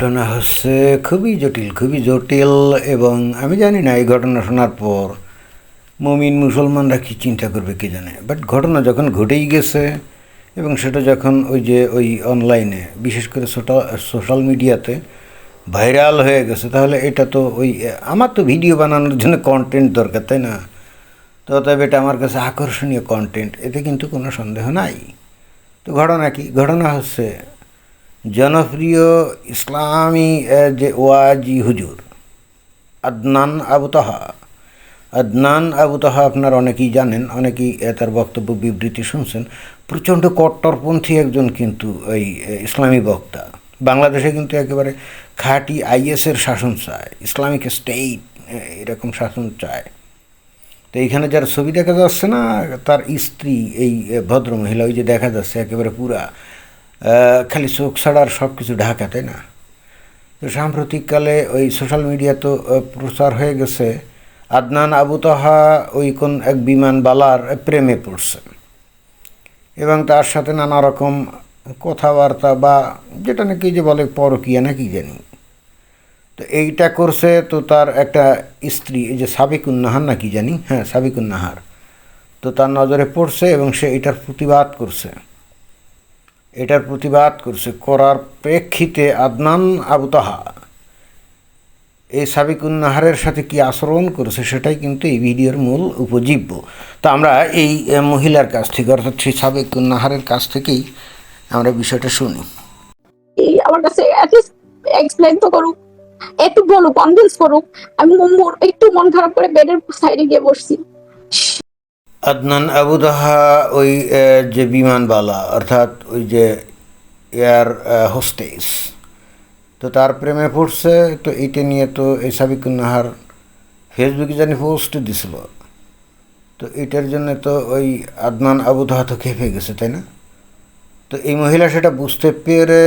ঘটনা হচ্ছে খুবই জটিল খুবই জটিল এবং আমি জানি না এই ঘটনা শোনার পর মমিন মুসলমানরা কী চিন্তা করবে কে জানে? বাট ঘটনা যখন ঘটেই গেছে এবং সেটা যখন ওই যে ওই অনলাইনে বিশেষ করে সোশ্যাল সোশ্যাল মিডিয়াতে ভাইরাল হয়ে গেছে, তাহলে এটা তো ওই, আমার তো ভিডিও বানানোর জন্য কন্টেন্ট দরকার, তাই না? তো তবে এটা আমার কাছে আকর্ষণীয় কন্টেন্ট এতে কিন্তু কোনো সন্দেহ নাই। তো ঘটনা কি? ঘটনা হচ্ছে জনপ্রিয় ইসলামী ওয়াজি হুজুর, আদনান আবু তাহা। আদনান আবু তাহা আপনার অনেকেই জানেন, অনেকেই তার বক্তব্য বিবৃতি শুনছেন। প্রচণ্ড কট্টরপন্থী একজন কিন্তু এই ইসলামী বক্তা। বাংলাদেশে কিন্তু একেবারে খাঁটি আইএসের শাসন চায়, ইসলামিক স্টেট এরকম শাসন চায়। তো এইখানে যার ছবি দেখা যাচ্ছে না, তার স্ত্রী, এই ভদ্র মহিলা ওই যে দেখা যাচ্ছে একেবারে পুরা খালি চোখ ছাড়া আর সব কিছু ঢাকা, তাই না? তো সাম্প্রতিককালে ওই সোশ্যাল মিডিয়া তো প্রচার হয়ে গেছে। আদনান আবু তাহা ওই কোন এক বিমানবালার প্রেমে পড়ছে। এবং তার সাথে নানা রকম কথাবার্তা বা যেটা নাকি যে বলে পরকিয়া নাকি জানি। তো এইটা করছে তো তার একটা স্ত্রী, এই যে সাবিকুন নাহার নাকি জানি? হ্যাঁ সাবিকুন নাহার। তো তার নজরে পড়ছে এবং সে এটার প্রতিবাদ করছে। এটার প্রতিবাদ করছে। করার প্রেক্ষিতে আদনান আবু তাহা এই সাবিকুন নাহারের সাথে কি আচরণ করেছে সেটাই কিন্তু এই ভিডিওর মূল উপজীব্য। তো আমরা এই মহিলার কাছ থেকে, অর্থাৎ সেই সাবিকুন নাহারের কাছ থেকেই আমরা বিষয়টা শুনি। আমার কাছে এক্সপ্লেন তো করুক, একটু বলুক কনভিন্স করুক। আমি একটু মন খারাপ করে বেডের সাইডে গিয়ে বসছি। আদনান আবু দাহা ওই যে বিমানবালা, অর্থাৎ ওই যে এয়ার হোস্টেস। তো তার প্রেমে পড়ছে, তো এইটা নিয়ে তো এই সাবিকুন নাহার ফেসবুকে জানি পোস্ট দিছিল। তো এটার জন্য তো ওই আদনান আবু দাহা তো খেপে গেছে, তাই না? তো এই মহিলা সেটা বুঝতে পেরে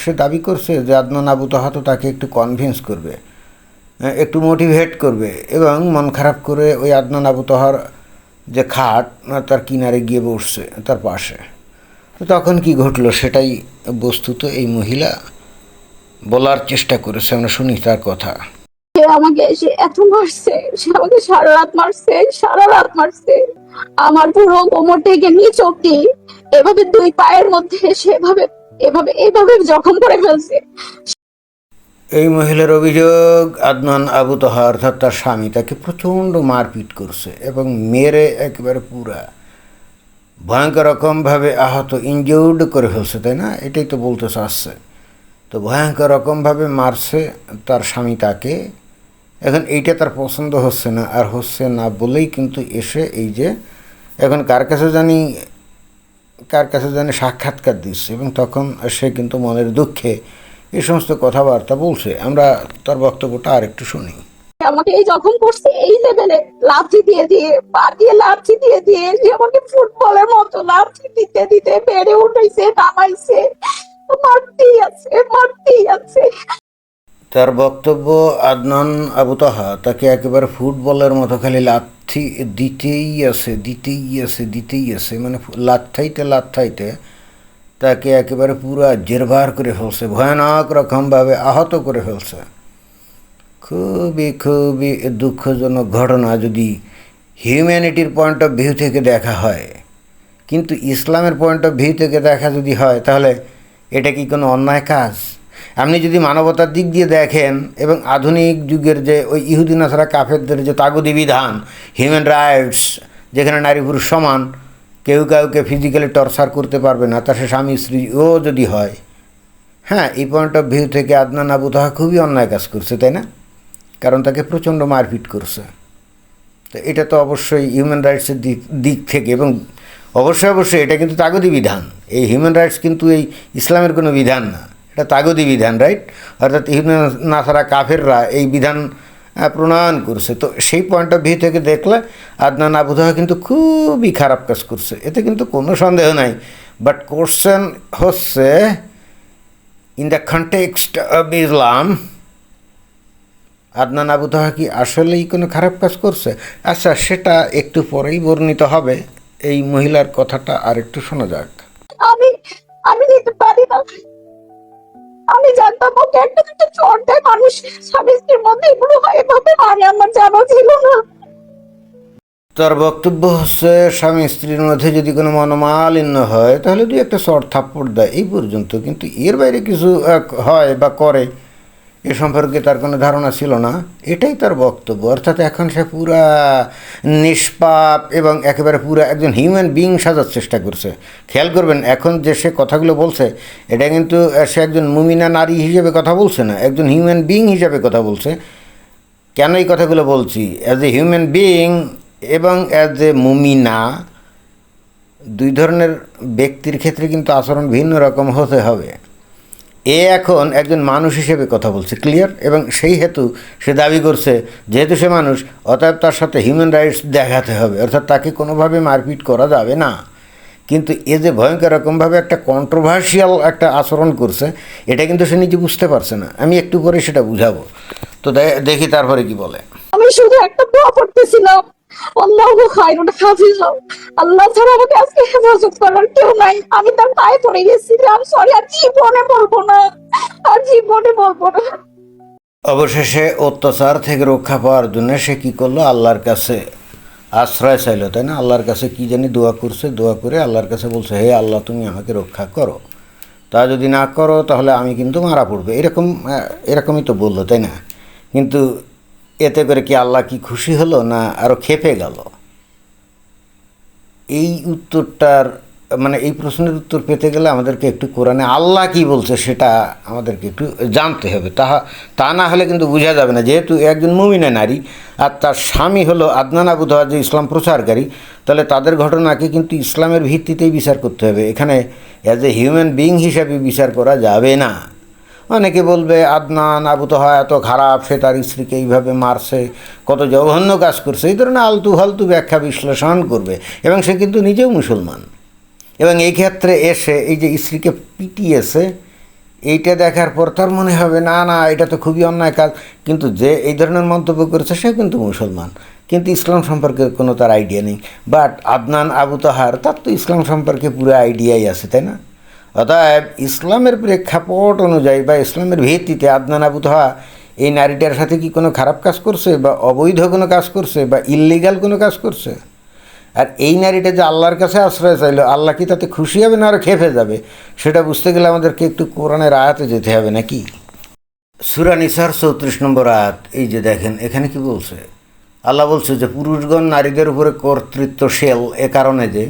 সে দাবি করছে যে আদনান আবু তাহা তো তাকে একটু কনভিন্স করবে একটু মোটিভেট করবে, এবং মন খারাপ করে ওই আদনান আবু তাহার যে খাট তার কিনারে গিয়ে বসছে, তার পাশে। তখন কি ঘটলো? সেটাই বস্তুত এই মহিলা বলার চেষ্টা করেছে, আমরা শুনি তার কথা। সে আমাকে, সে এত মারছে, সে আমাকে সারা রাত মারছে, সারা রাত মারছে। আমার পুরো কোমর থেকে নিচ অব্দি এভাবে দুই পায়ের মধ্যে সেভাবে এভাবে এভাবে জখম করে ফেলছে। এই মহিলার অভিযোগ, আদনান আবু তাহা, অর্থাৎ তার স্বামী, তাকে প্রচণ্ড মারপিট করছে এবং মেরে একেবারে পুরা। ভয়ঙ্কর রকমভাবে আহত ইনজিউর্ড করে ফেলছে, তাই না? এটাই তো বলতে চাচ্ছে তো ভয়ঙ্কর রকমভাবে মারছে তার স্বামী তাকে। এখন এইটা তার পছন্দ হচ্ছে না, আর হচ্ছে না বলেই কিন্তু এসে এই যে, এখন কার কাছে জানি, কার কাছে জানি সাক্ষাৎকার দিচ্ছে, এবং তখন সে কিন্তু মনের দুঃখে এই সমস্ত কথাবার্তা বলছে। আমরা তার বক্তব্যটা আর একটু শুনি। আমাকে এই জখম করছে এই লেভেলে লাথি দিয়ে দিয়ে পা দিয়ে লাথি দিয়ে দিয়ে সে আমাকে ফুটবলের মতো লাথি দিতে দিতে বেড়ে উঠাইছে নামাইছে। মারতেই আছে মারতেই আছে। তার বক্তব্য আদনান আবু তাহা তাকে একেবারে ফুটবলের মতো খালি লাথি দিতেই আছে দিতেই আছে দিতেই আছে মানে লাথাইতে লাথাইতে তাকে একেবারে পুরা জেরবার করে ফেলছে, ভয়ানক রকমভাবে আহত করে ফেলছে। খুবই খুবই দুঃখজনক ঘটনা যদি হিউম্যানিটির পয়েন্ট অফ ভিউ থেকে দেখা হয়। কিন্তু ইসলামের পয়েন্ট অফ ভিউ থেকে দেখা যদি হয়, তাহলে এটা কি কোনো অন্যায় কাজ? আপনি যদি মানবতার দিক দিয়ে দেখেন এবং আধুনিক যুগের যে ওই ইহুদি নাসারা কাফেরদের যে তাগদি বিধান হিউম্যান রাইটস যেখানে নারী পুরুষ সমান কেউ কাউকে ফিজিক্যালি টর্চার করতে পারবে না তার সে স্বামী স্ত্রীও যদি হয় হ্যাঁ এই পয়েন্ট অফ ভিউ থেকে আদনান আবু তাহা খুবই অন্যায় কাজ করছে, তাই না? কারণ তাকে প্রচণ্ড মারপিট করছে। তো এটা তো অবশ্যই হিউম্যান রাইটসের দিক দিক থেকে এবং অবশ্যই অবশ্যই এটা কিন্তু তাগদি বিধান। এই হিউম্যান রাইটস কিন্তু এই ইসলামের কোনো বিধান না। এটা তাগদি বিধান রাইট অর্থাৎ হিউম্যান নাসারা, কাফেররা এই বিধান প্রণয়ন করছে। তো সেই পয়েন্ট অফ ভিউ থেকে দেখলে আদনান আবুদাহা কিন্তু খুবই খারাপ কাজ করছে। এতে কিন্তু কোনো সন্দেহ নাই। বাট কোশ্চেন হচ্ছে in the context of Islam Adnan Abu Taha কি আসলেই কোনো খারাপ কাজ করছে? আচ্ছা সেটা একটু পরেই বর্ণিত হবে। এই মহিলার কথাটা আর একটু শোনা যাক। আমি আমি পারি না আমি জানতাম ওকে একটা দুটো চট দেয় মানুষ? স্বামী স্ত্রীর মধ্যে এগুলো হয় এভাবে মানে আমার জানা ছিল না। তার বক্তব্য হচ্ছে, স্বামী স্ত্রীর মধ্যে যদি কোনো মনোমালিন্য হয়, তাহলে দুই একটা শর্ট থাপ্পড় দেয়। এই পর্যন্ত কিন্তু এর বাইরে কিছু হয় বা করে। এ সম্পর্কে তার কোনো ধারণা ছিল না। এটাই তার বক্তব্য। অর্থাৎ এখন সে পুরা নিষ্পাপ এবং একেবারে পুরা একজন হিউম্যান বিং সাজার চেষ্টা করছে। খেয়াল করবেন, এখন যে সে কথাগুলো বলছে, এটা কিন্তু সে একজন মুমিনা নারী হিসেবে কথা বলছে না, একজন হিউম্যান বিং হিসেবে কথা বলছে। কেন এই কথাগুলো বলছি? অ্যাজ এ হিউম্যান বিইং এবং অ্যাজ এ মুমিনা, দুই ধরনের ব্যক্তির ক্ষেত্রে কিন্তু আচরণ ভিন্ন রকম হতে হবে। এ এখন একজন মানুষ হিসেবে কথা বলছে ক্লিয়ার এবং সেই হেতু সে দাবি করছে, যেহেতু সে মানুষ, অতএব তার সাথে হিউম্যান রাইটস দেখাতে হবে, অর্থাৎ তাকে কোনোভাবে মারপিট করা যাবে না। কিন্তু এ যে ভয়ঙ্কর রকমভাবে একটা কন্ট্রোভার্সিয়াল একটা আচরণ করছে, এটা কিন্তু সে নিজে বুঝতে পারছে না। আমি একটু পরে সেটা বুঝাবো। তো দেখি তারপরে কি বলে। আমি শুধু একটা পড়তেছিলাম আল্লাহ খায়রুল হাফিজ। আল্লাহ ছাড়া আমাকে আজকে হেফাজত করার কেউ নাই। আমি তার পায়ে পড়ে গেছিলাম সরি আর জীবনে বলব না। আর জীবনে বলব না। অবশেষে অত্যাচার থেকে রক্ষা পাওয়ার জন্য সে কি করল? আল্লাহর কাছে আশ্রয় চাইলো, তাই না? আল্লাহর কাছে কি জানি দোয়া করছে, দোয়া করে আল্লাহর কাছে বলছে, হে আল্লাহ, তুমি আমাকে রক্ষা করো। তা যদি না করো, তাহলে আমি কিন্তু মারা পড়বে। এরকম এরকমই তো বলল, তাই না? কিন্তু এতে করে কি আল্লাহ কি খুশি হলো না আরও খেপে গেল? এই উত্তরটার মানে এই প্রশ্নের উত্তর পেতে গেলে আমাদেরকে একটু কোরআনে আল্লাহ কি বলছে সেটা আমাদেরকে একটু জানতে হবে। তাহা, তা না হলে কিন্তু বোঝা যাবে না। যেহেতু একজন মুমিনা নারী আর তার স্বামী হলো আদনান আবু যে ইসলাম প্রচারকারী, তাহলে তাদের ঘটনাকে কিন্তু ইসলামের ভিত্তিতেই বিচার করতে হবে। এখানে অ্যাজ এ হিউম্যান বিং হিসাবে বিচার করা যাবে না। অনেকে বলবে, আদনান, আবু তোহা এত খারাপ, সে তার স্ত্রীকে এইভাবে মারছে, কত জঘন্য কাজ করছে। এই ধরনের আলতু ফালতু ব্যাখ্যা বিশ্লেষণ করবে। এবং সে কিন্তু নিজেও মুসলমান। এবং এই ক্ষেত্রে এসে এই যে স্ত্রীকে পিটিয়েছে, এইটা দেখার পর তার মনে হবে, না না, এটা তো খুবই অন্যায় কাজ। কিন্তু যে এই ধরনের মন্তব্য করেছে সে কিন্তু মুসলমান। কিন্তু ইসলাম সম্পর্কে কোনো তার আইডিয়া নেই। বাট আদনান, আবু তাহার, তার তো ইসলাম সম্পর্কে পুরো আইডিয়াই আছে, তাই না? অতএব ইসলামের প্রেক্ষাপট অনুযায়ী বা ইসলামের ভিত্তিতে আদনান আবু তাহা এই নারীটার সাথে কি কোনো খারাপ কাজ করছে বা অবৈধ কোনো কাজ করছে বা ইললিগাল কোনো কাজ করছে? আর এই নারীটা যে আল্লাহর কাছে আশ্রয় চাইলো, আল্লাহ কি তাতে খুশি হবে না আরও খেপে যাবে? সেটা বুঝতে গেলে আমাদেরকে একটু কোরআনের আয়াতে যেতে হবে নাকি? সুরা নিসার চৌত্রিশ নম্বর আয়াত, এই যে দেখেন, এখানে কি বলছে? আল্লাহ বলছে যে, পুরুষগণ নারীদের উপরে কর্তৃত্বশীল, এ কারণে যে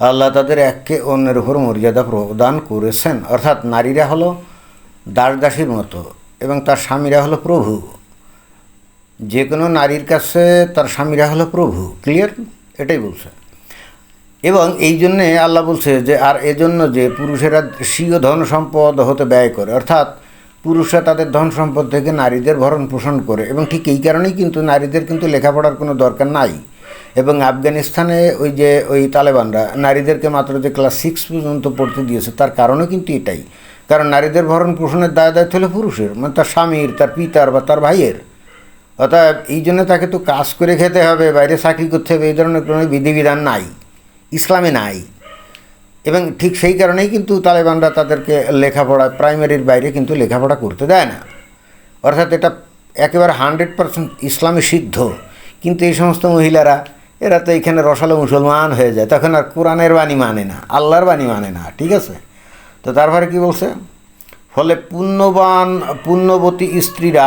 আল্লাহ তাদের একে অন্যের উপর মর্যাদা প্রদান করেছেন। অর্থাৎ নারীরা হলো দাস দাসীর মতো এবং তার স্বামীরা হলো প্রভু। যে কোনো নারীর কাছে তার স্বামীরা হলো প্রভু। ক্লিয়ার এটাই বলছে। এবং এই জন্যে আল্লাহ বলছে যে, আর এজন্য যে পুরুষেরা স্বীয় ধন সম্পদ হতে ব্যয় করে, অর্থাৎ পুরুষরা তাদের ধন সম্পদ থেকে নারীদের ভরণ পোষণ করে, এবং ঠিক এই কারণেই কিন্তু নারীদের কিন্তু লেখাপড়ার কোনো দরকার নাই। এবং আফগানিস্তানে ওই যে ওই তালেবানরা, নারীদেরকে মাত্র যে ক্লাস সিক্স পর্যন্ত পড়তে দিয়েছে, তার কারণও কিন্তু এটাই। কারণ নারীদের ভরণ পোষণের দায় দায়িত্ব হলো পুরুষের মানে তার স্বামীর, তার পিতার বা তার ভাইয়ের। অর্থাৎ এই জন্য তাকে তো কাজ করে খেতে হবে, বাইরে চাকরি করতে হবে, এই ধরনের কোনো বিধিবিধান নাই, ইসলামে নাই। এবং ঠিক সেই কারণেই কিন্তু তালেবানরা তাদেরকে লেখাপড়া প্রাইমারির বাইরে কিন্তু লেখাপড়া করতে দেয় না। অর্থাৎ এটা একেবারে হান্ড্রেড পার্সেন্ট ইসলামে সিদ্ধ। কিন্তু এই সমস্ত মহিলারা এরা তো এখানে রসালো মুসলমান হয়ে যায়, তখন আর কোরআনের বাণী মানে না, আল্লাহর বাণী মানে না, ঠিক আছে? তো তারপরে কি বলছে? ফলে পুণ্যবান, পুণ্যবতী স্ত্রীরা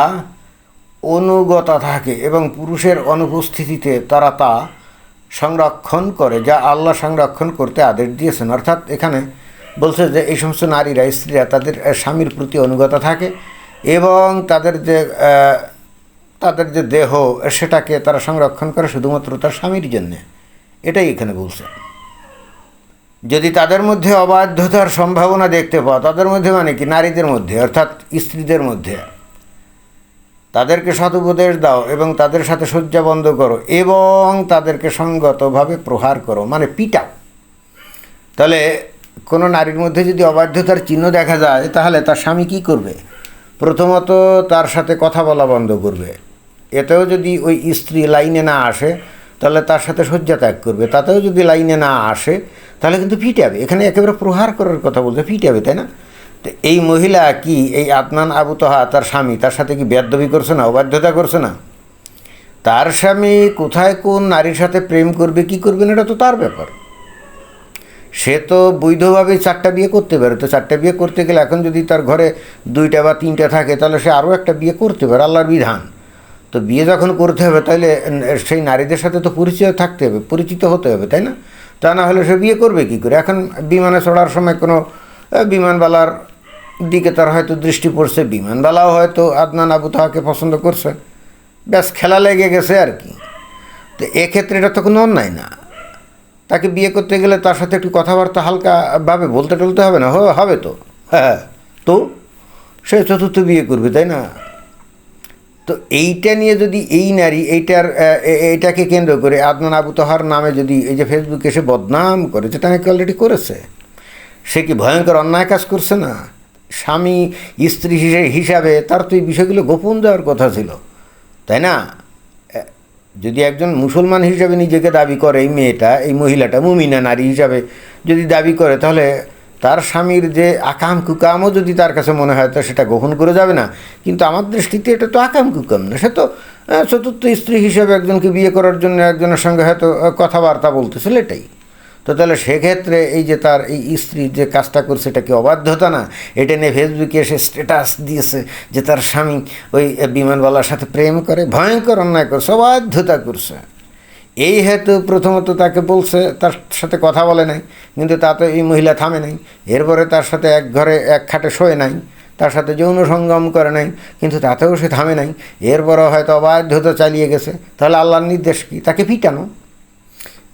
অনুগতা থাকে এবং পুরুষের অনুপস্থিতিতে তারা তা সংরক্ষণ করে, যা আল্লাহ সংরক্ষণ করতে আদেশ দিয়েছেন। অর্থাৎ এখানে বলছে যে এই সমস্ত নারীরা, স্ত্রীরা তাদের স্বামীর প্রতি অনুগত থাকে এবং তাদের যে তাদের যে দেহ, সেটাকে তারা সংরক্ষণ করে শুধুমাত্র তার স্বামীর জন্যে। এটাই এখানে বলছে। যদি তাদের মধ্যে অবাধ্যতার সম্ভাবনা দেখতে পাও, তাদের মধ্যে মানে কি? নারীদের মধ্যে, অর্থাৎ স্ত্রীদের মধ্যে। তাদেরকে সদুপদেশ দাও এবং তাদের সাথে শয্যা বন্ধ করো এবং তাদেরকে সঙ্গতভাবে প্রহার করো মানে পিটাও। তাহলে কোনো নারীর মধ্যে যদি অবাধ্যতার চিহ্ন দেখা যায়, তাহলে তার স্বামী কী করবে? প্রথমত তার সাথে কথা বলা বন্ধ করবে। এতেও যদি ওই স্ত্রী লাইনে না আসে, তাহলে তার সাথে শয্যা ত্যাগ করবে। তাতেও যদি লাইনে না আসে, তাহলে কিন্তু পিটাবে এখানে একেবারে প্রহার করার কথা বলছে পিটাবে তাই না? তো এই মহিলা কি, এই আদনান আবু তোহা, তার স্বামী, তার সাথে কি বেদবি করছে না, অবাধ্যতা করছে না? তার স্বামী কোথায় কোন নারীর সাথে প্রেম করবে, কি করবে না, এটা তো তার ব্যাপার। সে তো বৈধভাবে চারটা বিয়ে করতে পারে। তো চারটা বিয়ে করতে গেলে এখন যদি তার ঘরে দুইটা বা তিনটা থাকে, তাহলে সে আরও একটা বিয়ে করতে পারে, আল্লাহর বিধান। তো বিয়ে যখন করতে হবে তাহলে সেই নারীদের সাথে তো পরিচয় থাকতে হবে, পরিচিত হতে হবে, তাই না? তা না হলে সে বিয়ে করবে কী করে? এখন বিমানে চড়ার সময় কোনো বিমানবালার দিকে তার হয়তো দৃষ্টি পড়ছে, বিমানবালাও হয়তো আদনান আবু তাহাকে পছন্দ করছে। ব্যাস, খেলা লেগে গেছে আর কি। তো এক্ষেত্রে এটা তো কোনো অন্যায় না। তাকে বিয়ে করতে গেলে তার সাথে একটু কথাবার্তা হালকাভাবে বলতে টলতে হবে না? হবে তো। হ্যাঁ তো? সে চতুর্থ বিয়ে করবে, তাই না? তো এইটা নিয়ে যদি এই নারী এইটার আহ, এ- এইটাকে কেন্দ্র করে আদনান আবু তোহার নামে যদি এই যে ফেসবুকে সে বদনাম করে যেটা নাকি অলরেডি করেছে সে কি ভয়ঙ্কর অন্যায় কাজ করছে না? স্বামী স্ত্রী হিসে- হিসাবে তার তো এই বিষয়গুলো গোপন দেওয়ার কথা ছিল তাই না? যদি একজন মুসলমান হিসাবে নিজেকে দাবি করে এই মেয়েটা এই মহিলাটা মুমিনা নারী হিসাবে যদি দাবি করে তাহলে তার স্বামীর যে আকাম কুকামও যদি তার কাছে মনে হয়, তো সেটা গোপন করে যাবে না। কিন্তু আমার দৃষ্টিতে এটা তো আকাম কুকাম না। সে তো চতুর্থ স্ত্রী হিসেবে একজনকে বিয়ে করার জন্য একজনের সঙ্গে হয়তো কথাবার্তা বলতেছিল এটাই। তো তাহলে সেক্ষেত্রে এই যে তার এই স্ত্রী যে কাজটা করছে, এটা কি অবাধ্যতা না? এটা নিয়ে ফেসবুকে এসে স্ট্যাটাস দিয়েছে যে তার স্বামী ওই বিমানবালার সাথে প্রেম করে, ভয়ঙ্কর অন্যায় করছে, অবাধ্যতা করছে। এই হেতু প্রথমত তাকে বলছে, তার সাথে কথা বলে নাই, কিন্তু তাতে এই মহিলা থামে নাই। এরপরে তার সাথে এক ঘরে এক খাটে শোয় নাই, তার সাথে যৌন সঙ্গম করে নাই, কিন্তু তাতেও সে থামে নাই। এরপরও হয়তো অবাধ্যতা চালিয়ে গেছে। তাহলে আল্লাহর নির্দেশ কি? তাকে পিটানো।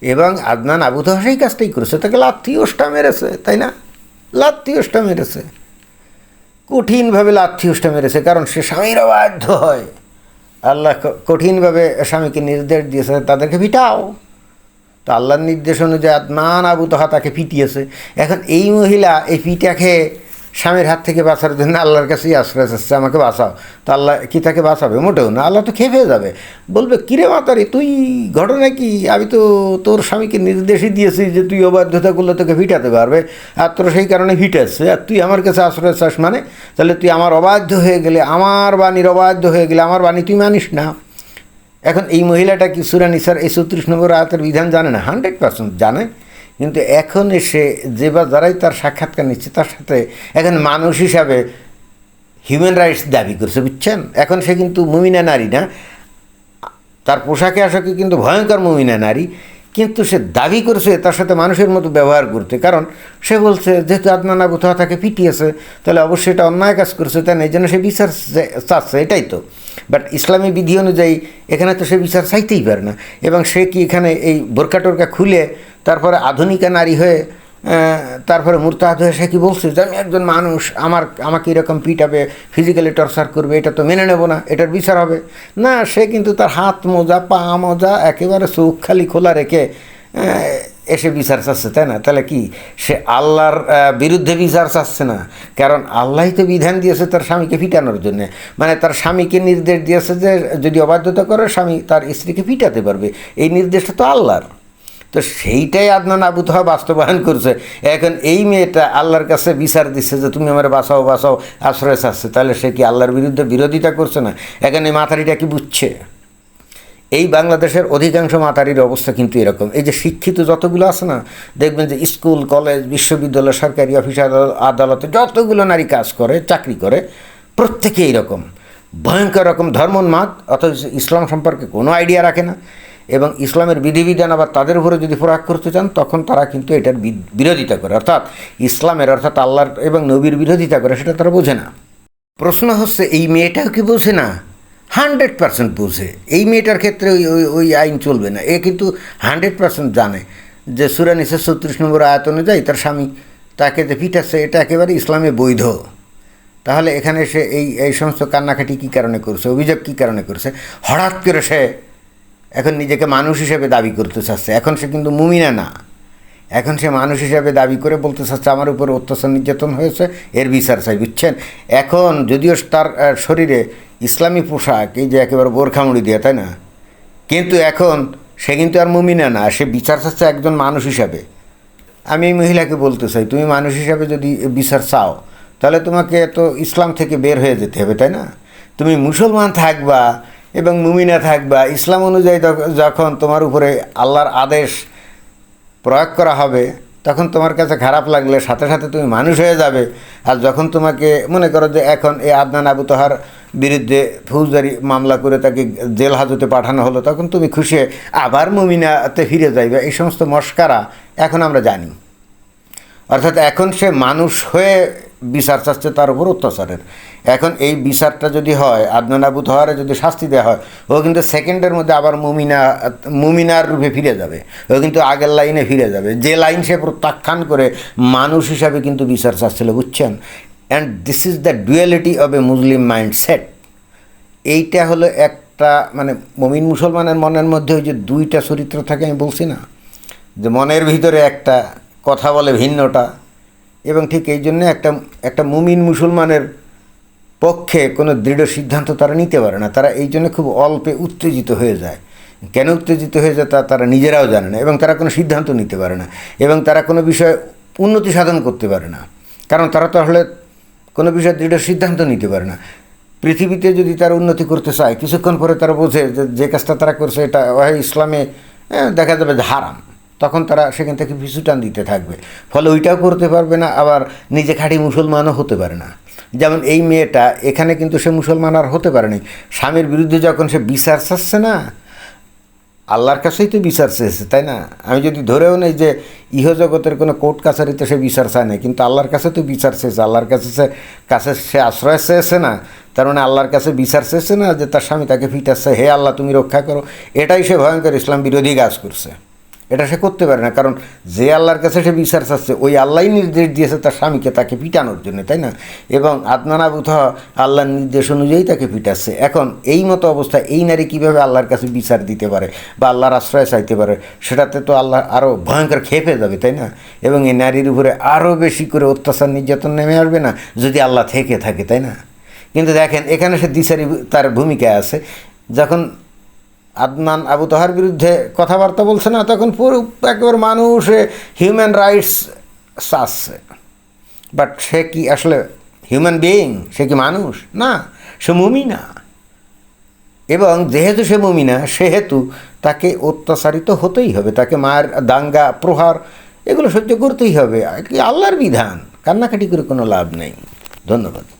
এবং আদনান আবু তো সেই কাজটাই করেছে। তাকে লাথি ওষ্টা মেরেছে, তাই না? লাথি ওষ্টা মেরেছে। কঠিনভাবে লাথি ওষ্টা মেরেছে, কারণ সে স্বামীর অবাধ্য হয়। আল্লাহ কঠিনভাবে স্বামীকে নির্দেশ দিয়েছে, তাদেরকে পিটাও। তো আল্লাহর নির্দেশ অনুযায়ী আদনান আবু তহা তাকে পিটিয়েছে। এখন এই মহিলা এই পিটাকে স্বামীর হাত থেকে বাঁচার জন্য আল্লাহর কাছেই আশ্রয় চাচ্ছে, আমাকে বাঁচাও। তো আল্লাহ কি তাকে বাঁচাবে? মোটেও না, আল্লাহ তো খেপে যাবে। বলবে, কিরে মাতারি, তুই ঘটনা কি? আমি তো তোর স্বামীকে নির্দেশই দিয়েছি যে তুই অবাধ্যতা করলে তোকে ভিটাতে পারবে, আর তোর সেই কারণে ফিটাচ্ছে আর তুই আমার কাছে আশ্রয় চাস মানে? তাহলে তুই আমার অবাধ্য হয়ে গেলে, আমার বাণীর অবাধ্য হয়ে গেলে আমার বাণী তুই মানিস না। এখন এই মহিলাটা কি সুরানিসার এই চৌত্রিশ নম্বর আয়াতের বিধান জানে না? হান্ড্রেড পার্সেন্ট জানে। কিন্তু এখন এসে যে বা যারাই তার সাক্ষাৎকার নিচ্ছে, তার সাথে এখন মানুষ হিসাবে হিউম্যান রাইটস দাবি করছে, বুঝছেন? এখন সে কিন্তু মুমিনা নারী না। তার পোশাকে আশাকে কিন্তু ভয়ঙ্কর মুমিনা নারী। কিন্তু সে দাবি করছে তার সাথে মানুষের মতো ব্যবহার করতে। কারণ সে বলছে, যেহেতু আদনান আবু তাহা তাকে পিটিয়েছে, তাহলে অবশ্যই এটা অন্যায় কাজ করছে, তাই এই জন্য সে বিচার চাচ্ছে, এটাই তো। বাট ইসলামী বিধি অনুযায়ী এখানে তো সে বিচার চাইতেই পারে না। এবং সে কি এখানে এই বোরকা টোরকা খুলে তারপরে আধুনিকা নারী হয়ে তারপরে মুরতাহাত হয়ে, সে কি বলছে যে আমি একজন মানুষ, আমার, আমাকে এরকম পিটাবে ফিজিক্যালি টর্চার করবে, এটা তো মেনে নেব না, এটার বিচার হবে। না, সে কিন্তু তার হাত মোজা, পা মোজা একেবারে চোখ খালি খোলা রেখে এসে বিচার চাচ্ছে, তাই না? তাহলে কি? সে আল্লাহর বিরুদ্ধে বিচার চাচ্ছে না। কারণ আল্লাহই তো বিধান দিয়েছে তার স্বামীকে পিটানোর জন্য। মানে তার স্বামীকে নির্দেশ দিয়েছে যে, যদি অবাধ্যতা করে, স্বামী তার স্ত্রীকে পিটাতে পারবে। এই নির্দেশটা তো আল্লাহর। তো সেইটাই আদনান আবু তোহা বাস্তবায়ন করছে। এখন এই মেয়েটা আল্লাহর কাছে বিচার দিচ্ছে যে, তুমি আমার বাঁচাও বাঁচাও, আশ্রয় চাচ্ছে, তাহলে সে কি আল্লাহর বিরুদ্ধে বিরোধিতা করছে না? এখন এই মাথারিটা কি বুঝছে? এই বাংলাদেশের অধিকাংশ মাতারির অবস্থা কিন্তু এরকম। এই যে শিক্ষিত যতগুলো আছে না, দেখবেন যে স্কুল, কলেজ, বিশ্ববিদ্যালয়, সরকারি অফিস আদালতে যতগুলো নারী কাজ করে, চাকরি করে প্রত্যেকে এইরকম ভয়ঙ্কর রকম ধর্মোন্মাদ, অথচ ইসলাম সম্পর্কে কোনো আইডিয়া রাখে না। এবং ইসলামের বিধিবিধান আবার তাদের উপরে যদি প্রয়োগ করতে চান, তখন তারা কিন্তু এটার বিরোধিতা করে। অর্থাৎ ইসলামের অর্থাৎ আল্লাহর এবং নবীর বিরোধিতা করে, সেটা তারা বোঝে না। প্রশ্ন হচ্ছে, এই মেয়েটাও কি বোঝে না? হান্ড্রেড পার্সেন্ট বোঝে। এই মেয়েটার ক্ষেত্রে ওই ওই ওই আইন চলবে না। এ কিন্তু হান্ড্রেড পার্সেন্ট জানে যে সুরানিসের ছত্রিশ নম্বর আয়ত অনুযায়ী তার স্বামী তাকে যে পিটাচ্ছে, এটা একেবারে ইসলামে বৈধ। তাহলে এখানে সে এই এই সমস্ত কান্নাকাটি কী কারণে করছে, অভিযোগ কী কারণে করছে? হঠাৎ করে সে এখন নিজেকে মানুষ হিসেবে দাবি করতে চাচ্ছে। এখন সে কিন্তু মুমিনা না। এখন সে মানুষ হিসাবে দাবি করে বলতে চাচ্ছে, আমার উপর অত্যাচার নির্যাতন হয়েছে, এর বিচার চাই। বুঝছেন? এখন যদিও তার শরীরে ইসলামী পোশাক, এই যে একেবারে বোরখামুড়ি দিয়ে, তাই না? কিন্তু এখন সে কিন্তু আর মুমিনা না, সে বিচার চাচ্ছে একজন মানুষ হিসাবে। আমি এই মহিলাকে বলতে চাই, তুমি মানুষ হিসাবে যদি বিচার চাও, তাহলে তোমাকে তো ইসলাম থেকে বের হয়ে যেতে হবে, তাই না? তুমি মুসলমান থাকবা এবং মুমিনা থাকবা। ইসলাম অনুযায়ী যখন তোমার উপরে আল্লাহর আদেশ প্রয়োগ করা হবে, তখন তোমার কাছে খারাপ লাগলে সাথে সাথে তুমি মানুষ হয়ে যাবে। আর যখন তোমাকে মনে করো যে এখন এই আদনান আবু তোহার বিরুদ্ধে ফৌজদারি মামলা করে তাকে জেল হাজতে পাঠানো হলো, তখন তুমি খুশি আবার মুমিনাতে ফিরে যাইবে। এই সমস্ত মস্কারা এখন আমরা জানি। অর্থাৎ এখন সে মানুষ হয়ে বিচার চাচ্ছে তার উপর অত্যাচারের। এখন এই বিচারটা যদি হয়, আদনান আবু তোহারে যদি শাস্তি দেওয়া হয়, ও কিন্তু সেকেন্ডের মধ্যে আবার মুমিনা, মুমিনার রূপে ফিরে যাবে। ও কিন্তু আগের লাইনে ফিরে যাবে। যে লাইন সে প্রত্যাখ্যান করে মানুষ হিসাবে কিন্তু বিচার চাচ্ছিল, বুঝছেন? And this is the duality of a Muslim mindset এইটা হলো একটা মানে মমিন মুসলমানের মনের মধ্যে ওই যে দুইটা চরিত্র থাকে, আমি বলছি না? যে মনের ভিতরে একটা কথা বলে ভিন্নটা এবং ঠিক এই জন্য একটা একটা মুমিন মুসলমানের পক্ষে কোনো দৃঢ় সিদ্ধান্ত তারা নিতে পারে না। তারা এই জন্য খুব অল্পে উত্তেজিত হয়ে যায়। কেন উত্তেজিত হয়ে যায় তা তারা নিজেরাও জানে না এবং তারা কোনো সিদ্ধান্ত নিতে পারে না এবং তারা কোনো বিষয়ে উন্নতি সাধন করতে পারে না। কারণ তারা তাহলে কোনো বিষয়ে দৃঢ় সিদ্ধান্ত নিতে পারে না। পৃথিবীতে যদি তারা উন্নতি করতে চায়, কিছুক্ষণ পরে তারা বোঝে যে কাজটা তারা করছে এটা ইসলামে দেখা যাবে যে হারাম। তখন তারা সেখান থেকে পিছু টান দিতে থাকবে। ফলে ওইটাও করতে পারবে না, আবার নিজে খাঁটি মুসলমানও হতে পারে না। যেমন এই মেয়েটা, এখানে কিন্তু সে মুসলমান আর হতে পারেনি স্বামীর বিরুদ্ধে যখন সে বিচার চাচ্ছে না, আল্লাহর কাছেই তো বিচার চেয়েছে, তাই না? আমি যদি ধরেও নেই যে ইহজগতের কোনো কোর্ট কাছারিতে সে বিচার চায় না কিন্তু আল্লাহর কাছে তো বিচার চেয়েছে। আল্লাহর কাছে সে কাছে সে আশ্রয় চেয়েছে না, তার মানে আল্লাহর কাছে বিচার চেয়েছে না যে তার স্বামী তাকে ফিটাচ্ছে হে আল্লাহ, তুমি রক্ষা করো। এটাই সে ভয়ঙ্কর ইসলাম বিরোধী কাজ করছে। এটা সে করতে পারে না। কারণ যে আল্লাহর কাছে সে বিচার চাচ্ছে ওই আল্লাহই নির্দেশ দিয়েছে তার স্বামীকে তাকে পিটানোর জন্য, তাই না? এবং আদনান আবুথ আল্লাহর নির্দেশ অনুযায়ী তাকে পিটাচ্ছে। এখন এই মতো অবস্থা, এই নারী কীভাবে আল্লাহর কাছে বিচার দিতে পারে বা আল্লাহর আশ্রয় চাইতে পারে, সেটাতে তো আল্লাহ আরও ভয়ঙ্কর খেপে যাবে, তাই না? এবং এই নারীর উপরে আরও বেশি করে অত্যাচার, নির্যাতন নেমে আসবে না, যদি আল্লাহ থেকে থাকে, তাই না? কিন্তু দেখেন, এখানে সে দিশারি তার ভূমিকা আছে। যখন আদনান আবু তাহার বিরুদ্ধে কথাবার্তা বলছে না, তখন পুরো একেবারে মানুষ হিউম্যান রাইটস চাচ্ছে। বাট সে কি আসলে হিউম্যান বিইং সে কি মানুষ? না, সে মুমিনা। এবং যেহেতু সে মুমিনা, সেহেতু তাকে অত্যাচারিত হতেই হবে, তাকে মায়ের দাঙ্গা, প্রহার, এগুলো সহ্য করতেই হবে। আর কি আল্লাহর বিধান, কান্নাকাটি করে কোনো লাভ নেই। ধন্যবাদ।